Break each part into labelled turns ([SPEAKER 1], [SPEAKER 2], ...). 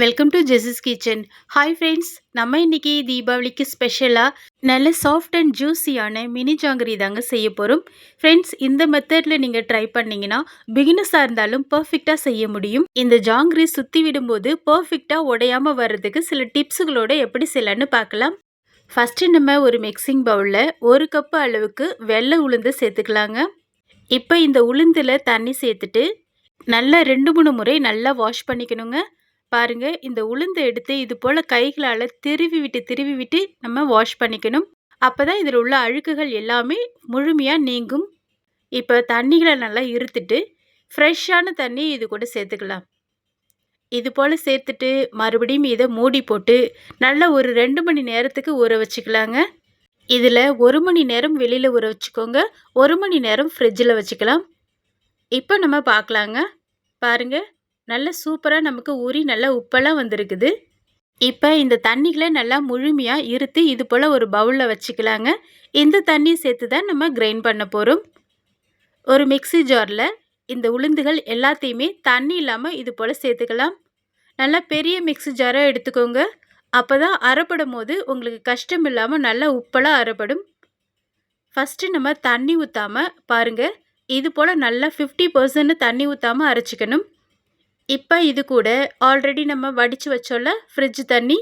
[SPEAKER 1] Welcome to Jesus kitchen hi friends நம்ம இன்றைக்கி தீபாவளிக்கு ஸ்பெஷலாக நல்ல சாஃப்ட் அண்ட் ஜூஸியான மினி ஜாங்கரி தாங்க செய்ய போகிறோம் ஃப்ரெண்ட்ஸ் இந்த மெத்தடில் நீங்கள் ட்ரை பண்ணிங்கன்னா பிகினஸாக இருந்தாலும் பர்ஃபெக்டாக செய்ய முடியும். இந்த ஜாங்கரி சுற்றி விடும்போது பர்ஃபெக்டாக உடையாமல் வர்றதுக்கு சில டிப்ஸுகளோடு எப்படி செய்யலான்னு பார்க்கலாம். ஃபஸ்ட்டு நம்ம ஒரு மிக்சிங் பவுலில் ஒரு கப்பு அளவுக்கு வெள்ளை உளுந்து சேர்த்துக்கலாங்க. இப்போ இந்த உளுந்தில் தண்ணி சேர்த்துட்டு நல்லா ரெண்டு மூணு முறை நல்லா வாஷ் பண்ணிக்கணுங்க. பாருங்க இந்த உளுந்தை எடுத்து இது போல் கைகளால் திருவி விட்டு திருவி விட்டு நம்ம வாஷ் பண்ணிக்கணும். அப்போ தான் இதில் உள்ள அழுக்குகள் எல்லாமே முழுமையாக நீங்கும். இப்போ தண்ணிகளை நல்லா இருத்துட்டு ஃப்ரெஷ்ஷான தண்ணி இது கூட சேர்த்துக்கலாம். இது போல் சேர்த்துட்டு மறுபடியும் இதை மூடி போட்டு நல்லா ஒரு ரெண்டு மணி நேரத்துக்கு ஊற வச்சுக்கலாங்க. இதில் ஒரு மணி நேரம் வெளியில் ஊற வச்சுக்கோங்க. ஒரு மணி நேரம் ஃப்ரிட்ஜில் வச்சுக்கலாம். இப்போ நம்ம பார்க்கலாங்க. பாருங்கள் நல்ல சூப்பராக நமக்கு ஊறி நல்லா உப்பெல்லாம் வந்திருக்குது. இப்போ இந்த தண்ணிகளை நல்லா முழுமையாக இருத்து இது போல் ஒரு பவுலில் வச்சுக்கலாங்க. இந்த தண்ணி சேர்த்து தான் நம்ம கிரைண்ட் பண்ண போகிறோம் ஒரு மிக்சி ஜாரில் இந்த உளுந்துகள் எல்லாத்தையுமே தண்ணி இல்லாமல் இது போல் சேர்த்துக்கலாம். நல்லா பெரிய மிக்சி ஜாராக எடுத்துக்கோங்க. அப்போ தான் அரைப்படும் போது உங்களுக்கு கஷ்டம் இல்லாமல் நல்லா உப்பெல்லாம் அரைப்படும் ஃபஸ்ட்டு நம்ம தண்ணி ஊற்றாமல் பாருங்கள் இது போல் நல்லா ஃபிஃப்டி பர்சன்ட் தண்ணி ஊற்றாமல் அரைச்சிக்கணும். இப்போ இது கூட ஆல்ரெடி நம்ம வடித்து வச்சோல்ல ஃப்ரிட்ஜ் தண்ணி.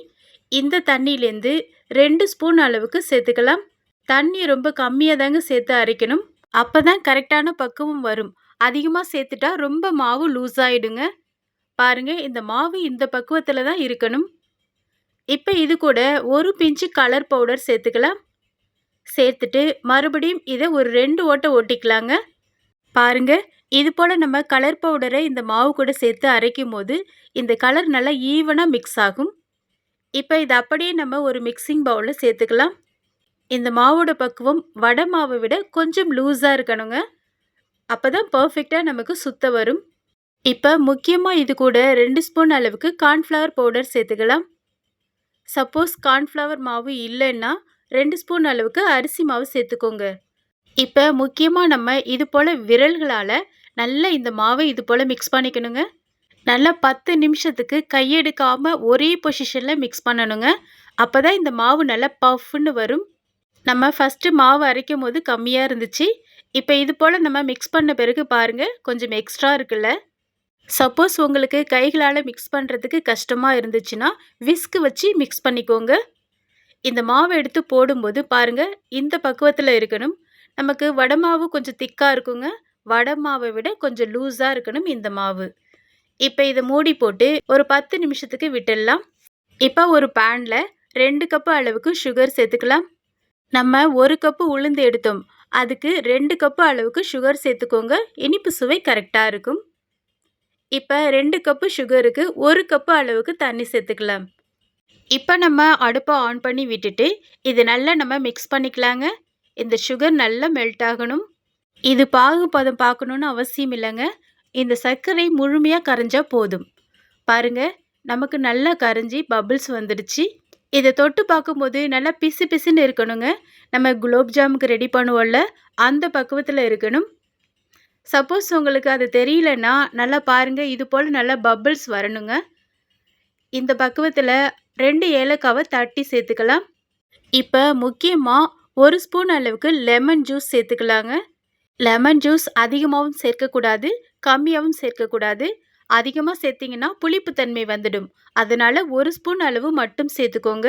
[SPEAKER 1] இந்த தண்ணியிலேருந்து ரெண்டு ஸ்பூன் அளவுக்கு சேர்த்துக்கலாம். தண்ணி ரொம்ப கம்மியாக தாங்க சேர்த்து அரைக்கணும். அப்போ தான் கரெக்டான பக்குவம் வரும். அதிகமாக சேர்த்துட்டா ரொம்ப மாவு லூஸ் ஆகிடுங்க பாருங்கள் இந்த மாவு இந்த பக்குவத்தில் தான் இருக்கணும். இப்போ இது கூட ஒரு பிஞ்சு கலர் பவுடர் சேர்த்துக்கலாம். சேர்த்துட்டு மறுபடியும் இதை ஒரு ரெண்டு ஓட்டை ஓட்டிக்கலாங்க. பாருங்கள் இது போல் நம்ம கலர் பவுடரை இந்த மாவு கூட சேர்த்து அரைக்கும் போது இந்த கலர் நல்லா ஈவனாக மிக்ஸ் ஆகும். இப்போ இதை அப்படியே நம்ம ஒரு மிக்சிங் பவுலில் சேர்த்துக்கலாம். இந்த மாவோட பக்குவம் வடை மாவை விட கொஞ்சம் லூஸாக இருக்கணுங்க. அப்போ தான் பர்ஃபெக்டாக நமக்கு சுத்த வரும். இப்போ முக்கியமாக இது கூட ரெண்டு ஸ்பூன் அளவுக்கு கார்ன்ஃப்ளவர் பவுடர் சேர்த்துக்கலாம். சப்போஸ் கார்ன்ஃப்ளவர் மாவு இல்லைன்னா ரெண்டு ஸ்பூன் அளவுக்கு அரிசி மாவு சேர்த்துக்கோங்க. இப்போ முக்கியமாக நம்ம இது போல் விரல்களால் நல்லா இந்த மாவை இது போல் மிக்ஸ் பண்ணிக்கணுங்க. நல்லா பத்து நிமிஷத்துக்கு கையெடுக்காமல் ஒரே பொசிஷனில் மிக்ஸ் பண்ணணுங்க. அப்போ தான் இந்த மாவு நல்லா பஃப்னு வரும். நம்ம ஃபஸ்ட்டு மாவு அரைக்கும் போது கம்மியாக இருந்துச்சு. இப்போ இது போல் நம்ம மிக்ஸ் பண்ண பிறகு பாருங்கள் கொஞ்சம் எக்ஸ்ட்ரா இருக்குல்ல. சப்போஸ் உங்களுக்கு கைகளால் மிக்ஸ் பண்ணுறதுக்கு கஷ்டமாக இருந்துச்சுன்னா விஸ்க்கு வச்சு மிக்ஸ் பண்ணிக்கோங்க. இந்த மாவை எடுத்து போடும்போது பாருங்கள் இந்த பக்குவத்தில் இருக்கணும். நமக்கு வடை மாவு கொஞ்சம் திக்காக இருக்குங்க. வடை மாவை விட கொஞ்சம் லூஸாக இருக்கணும் இந்த மாவு. இப்போ இதை மூடி போட்டு ஒரு பத்து நிமிஷத்துக்கு விட்டுடலாம். இப்போ ஒரு பேனில் ரெண்டு கப்பு அளவுக்கு சுகர் சேர்த்துக்கலாம். நம்ம ஒரு கப்பு உளுந்து எடுத்தோம். அதுக்கு ரெண்டு கப்பு அளவுக்கு சுகர் சேர்த்துக்கோங்க. இனிப்பு சுவை கரெக்டாக இருக்கும். இப்போ ரெண்டு கப்பு சுகருக்கு ஒரு கப்பு அளவுக்கு தண்ணி சேர்த்துக்கலாம். இப்போ நம்ம அடுப்பை ஆன் பண்ணி விட்டுட்டு இது நல்லா நம்ம மிக்ஸ் பண்ணிக்கலாங்க. இந்த சுகர் நல்லா மெல்ட் ஆகணும். இது பாகுபதம் பார்க்கணுன்னு அவசியம் இல்லைங்க. இந்த சர்க்கரை முழுமையாக கரைஞ்சால் போதும். பாருங்க நமக்கு நல்லா கரைஞ்சி பபிள்ஸ் வந்துடுச்சு. இதை தொட்டு பார்க்கும்போது நல்லா பிசு பிசுன்னு இருக்கணுங்க. நம்ம குலோப் ஜாமுக்கு ரெடி பண்ணுவோம்ல அந்த பக்குவத்தில் இருக்கணும். சப்போஸ் உங்களுக்கு அது தெரியலன்னா நல்லா பாருங்கள் இது போல் நல்லா பபிள்ஸ் வரணுங்க. இந்த பக்குவத்தில் ரெண்டு ஏலக்காவை தட்டி சேர்த்துக்கலாம். இப்போ முக்கியமாக ஒரு ஸ்பூன் அளவுக்கு லெமன் ஜூஸ் சேர்த்துக்கலாங்க. லெமன் ஜூஸ் அதிகமாகவும் சேர்க்கக்கூடாது கம்மியாகவும் சேர்க்கக்கூடாது. அதிகமாக சேர்த்திங்கன்னா புளிப்புத்தன்மை வந்துடும். அதனால் ஒரு ஸ்பூன் அளவு மட்டும் சேர்த்துக்கோங்க.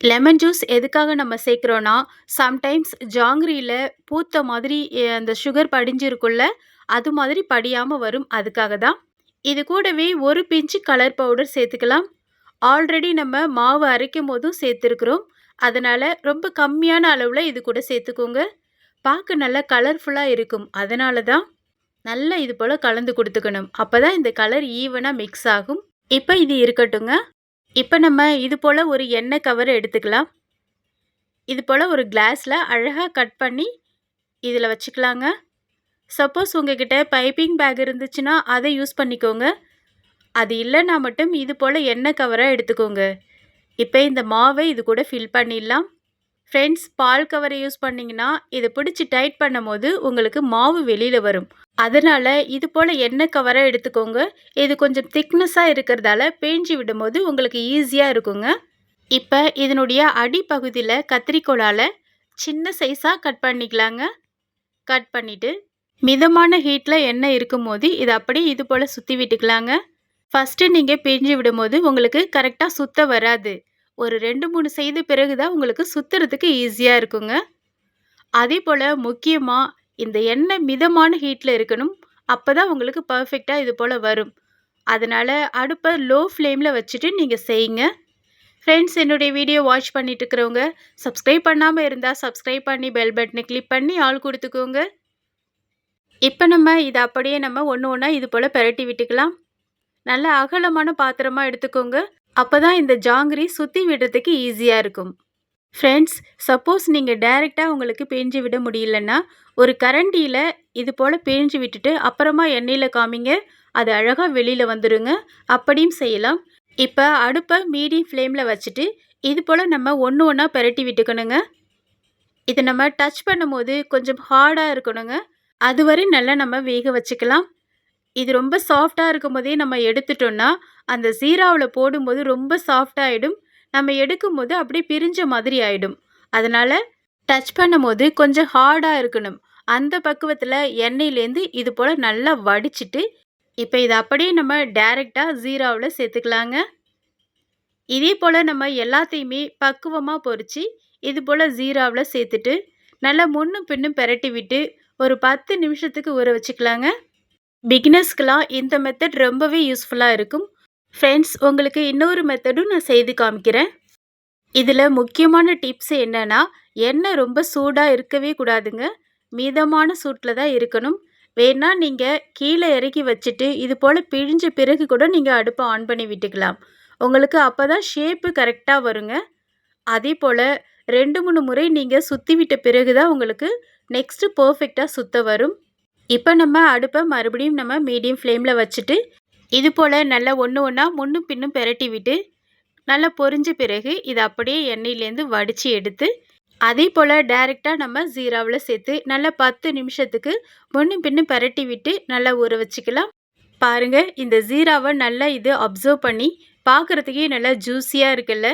[SPEAKER 1] லெமன் ஜூஸ் எதுக்காக நம்ம சேர்க்குறோன்னா சம்டைம்ஸ் ஜாங்கிரியில் பூத்த மாதிரி அந்த சுகர் படிஞ்சிருக்குள்ள அது மாதிரி படியாமல் வரும். அதுக்காக தான். இது கூடவே ஒரு பிஞ்சு கலர் பவுடர் சேர்த்துக்கலாம். ஆல்ரெடி நம்ம மாவு அரைக்கும் போதும் சேர்த்துருக்குறோம். அதனால் ரொம்ப கம்மியான அளவில் இது கூட சேர்த்துக்கோங்க. பார்க்க நல்லா கலர்ஃபுல்லாக இருக்கும். அதனால தான் நல்லா இது போல் கலந்து கொடுத்துக்கணும். அப்போ தான் இந்த கலர் ஈவனாக மிக்ஸ் ஆகும். இப்போ இது இருக்கட்டுங்க இப்போ நம்ம இது போல் ஒரு எண்ணெய் கவரை எடுத்துக்கலாம். இது போல் ஒரு கிளாஸில் அழகாக கட் பண்ணி இதில் வச்சுக்கலாங்க. சப்போஸ் உங்ககிட்ட பைப்பிங் பேக் இருந்துச்சுன்னா அதை யூஸ் பண்ணிக்கோங்க. அது இல்லைன்னா மட்டும் இது போல் எண்ணெய் கவராக எடுத்துக்கோங்க. இப்போ இந்த மாவை இது கூட ஃபில் பண்ணிடலாம். ஃப்ரெண்ட்ஸ் பால் கவரை யூஸ் பண்ணிங்கன்னா இதை பிடிச்சி டைட் பண்ணும்போது உங்களுக்கு மாவு வெளியில் வரும். அதனால் இது போல் எண்ணெய் கவரை எடுத்துக்கோங்க. இது கொஞ்சம் திக்னஸாக இருக்கிறதால பேஞ்சு விடும்போது உங்களுக்கு ஈஸியாக இருக்குங்க. இப்போ இதனுடைய அடிப்பகுதியில் கத்திரிக்கோளால் சின்ன சைஸாக கட் பண்ணிக்கலாங்க. கட் பண்ணிவிட்டு மிதமான ஹீட்டில் எண்ணெய் இருக்கும்போது இதை அப்படியே இது போல் சுற்றி விட்டுக்கலாங்க. ஃபஸ்ட்டு நீங்கள் பிழிஞ்சு விடும்போது உங்களுக்கு கரெக்டாக சுத்த வராது. ஒரு ரெண்டு மூணு செய்த பிறகு தான் உங்களுக்கு சுற்றுறதுக்கு ஈஸியாக இருக்குங்க. அதே போல் முக்கியமாக இந்த எண்ணெய் மிதமான ஹீட்டில் இருக்கணும். அப்போ தான் உங்களுக்கு பர்ஃபெக்டாக இது போல் வரும். அதனால் அடுப்பை லோ ஃப்ளேமில் வச்சுட்டு நீங்கள் செய்யுங்க. ஃப்ரெண்ட்ஸ் என்னுடைய வீடியோ வாட்ச் பண்ணிட்டு இருக்கிறவங்க சப்ஸ்கிரைப் பண்ணாமல் இருந்தால் சப்ஸ்கிரைப் பண்ணி பெல் பட்டனை கிளிக் பண்ணி ஆள் கொடுத்துக்கோங்க. இப்போ நம்ம இதை அப்படியே நம்ம ஒன்று ஒன்றா இது போல் பெரட்டி விட்டுக்கலாம். நல்ல அகலமான பாத்திரமாக எடுத்துக்கோங்க. அப்போ தான் இந்த ஜாங்கிரி சுற்றி விடுறதுக்கு ஈஸியாக இருக்கும். ஃப்ரெண்ட்ஸ் சப்போஸ் நீங்கள் டைரெக்டாக உங்களுக்கு பேஞ்சு விட முடியலன்னா ஒரு கரண்டியில் இது போல் பேஞ்சு விட்டுட்டு அப்புறமா எண்ணெயில் காமிங்க அது அழகாக வெளியில் வந்துடுங்க அப்படியும் செய்யலாம். இப்போ அடுப்பை மீடியம் ஃப்ளேமில் வச்சுட்டு இது போல் நம்ம ஒன்று ஒன்றா பெரட்டி விட்டுக்கணுங்க. இது நம்ம டச் பண்ணும்போது கொஞ்சம் ஹார்டாக இருக்கணுங்க. அதுவரை நல்லா நம்ம வேக வச்சுக்கலாம். இது ரொம்ப சாஃப்டாக இருக்கும் போதே நம்ம எடுத்துட்டோம்னா அந்த சீராவில் போடும்போது ரொம்ப சாஃப்டாகிடும் நம்ம எடுக்கும்போது அப்படியே பிரிஞ்ச மாதிரி ஆகிடும் அதனால் டச் பண்ணும்போது கொஞ்சம் ஹார்டாக இருக்கணும். அந்த பக்குவத்தில் எண்ணெயிலேருந்து இது போல் நல்லா வடிச்சிட்டு இப்போ இதை அப்படியே நம்ம டைரெக்டாக ஜீராவில் சேர்த்துக்கலாங்க. இதே போல் நம்ம எல்லாத்தையுமே பக்குவமாக பொறிச்சு இது போல் ஜீராவில் சேர்த்துட்டு நல்லா முன்னும் பின்னும் பெரட்டி விட்டு ஒரு பத்து நிமிஷத்துக்கு ஊற வச்சுக்கலாங்க. பிகினர்ஸ்க்கெலாம் இந்த மெத்தட் ரொம்பவே யூஸ்ஃபுல்லாக இருக்கும். ஃப்ரெண்ட்ஸ் உங்களுக்கு இன்னொரு மெத்தடும் நான் செய்து காமிக்கிறேன். இதில் முக்கியமான டிப்ஸ் என்னென்னா எண்ணெய் ரொம்ப சூடாக இருக்கவே கூடாதுங்க. மீதமான சூட்டில் தான் இருக்கணும். வேணால் நீங்கள் கீழே இறக்கி வச்சுட்டு இது போல் பிழிஞ்ச பிறகு கூட நீங்கள் அடுப்பை ஆன் பண்ணி விட்டுக்கலாம். உங்களுக்கு அப்போ தான் ஷேப்பு கரெக்டாக வருங்க. அதே போல் ரெண்டு மூணு முறை நீங்கள் சுற்றி விட்ட பிறகு தான் உங்களுக்கு நெக்ஸ்ட்டு பர்ஃபெக்டாக சுத்த வரும். இப்போ நம்ம அடுப்பை மறுபடியும் நம்ம மீடியம் ஃப்ளேமில் வச்சுட்டு இது போல் நல்லா ஒன்று ஒன்றா முன்னும் பின்னும் பெரட்டி விட்டு நல்லா பொரிஞ்ச பிறகு இதை அப்படியே எண்ணெயிலேருந்து வடித்து எடுத்து அதே போல் டைரெக்டாக நம்ம ஜீராவில் சேர்த்து நல்லா பத்து நிமிஷத்துக்கு முன்னும் பின்னும் பெரட்டி விட்டு நல்லா ஊற வச்சுக்கலாம். பாருங்கள் இந்த ஜீராவை நல்லா இது அப்சர்வ் பண்ணி பார்க்குறதுக்கே நல்லா ஜூஸியாக இருக்குல்ல?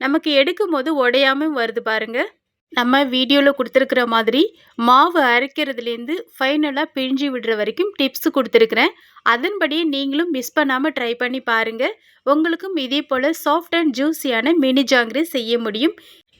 [SPEAKER 1] நமக்கு எடுக்கும் போது உடையாமல் வருது பாருங்கள் நம்ம வீடியோவில் கொடுத்துருக்குற மாதிரி மாவு அரைக்கிறதுலேருந்து ஃபைனலாக பிழிஞ்சு விடுற வரைக்கும் டிப்ஸ் கொடுத்துருக்குறேன். அதன்படியே நீங்களும் மிஸ் பண்ணாமல் ட்ரை பண்ணி பாருங்கள் உங்களுக்கும் இதே போல் சாஃப்ட் அண்ட் ஜூஸியான மினி ஜாங்கிரி செய்ய முடியும்.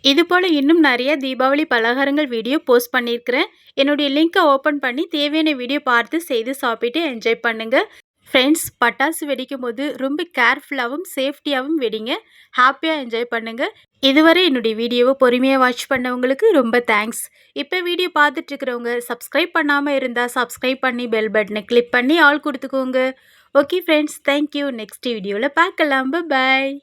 [SPEAKER 1] இது போல் இன்னும் நிறைய தீபாவளி பலகாரங்கள் வீடியோ போஸ்ட் பண்ணியிருக்கிறேன். என்னுடைய லிங்க்கை ஓப்பன் பண்ணி தேவையான வீடியோ பார்த்து செய்து சாப்பிட்டு என்ஜாய் பண்ணுங்கள் ஃப்ரெண்ட்ஸ் பட்டாசு வெடிக்கும் போது ரொம்ப கேர்ஃபுல்லாகவும் சேஃப்டியாகவும் வெடிங்க. ஹாப்பியாக என்ஜாய் பண்ணுங்கள் இதுவரை என்னுடைய வீடியோவை பொறுமையாக வாட்ச் பண்ணவங்களுக்கு ரொம்ப தேங்க்ஸ் இப்போ வீடியோ பார்த்துட்ருக்கிறவங்க சப்ஸ்கிரைப் பண்ணாமல் இருந்தால் சப்ஸ்கிரைப் பண்ணி பெல் பட்டனை கிளிக் பண்ணி ஆள் கொடுத்துக்கோங்க. ஓகே ஃப்ரெண்ட்ஸ் தேங்க்யூ நெக்ஸ்ட் வீடியோவில் பார்க்கலாம். பாய்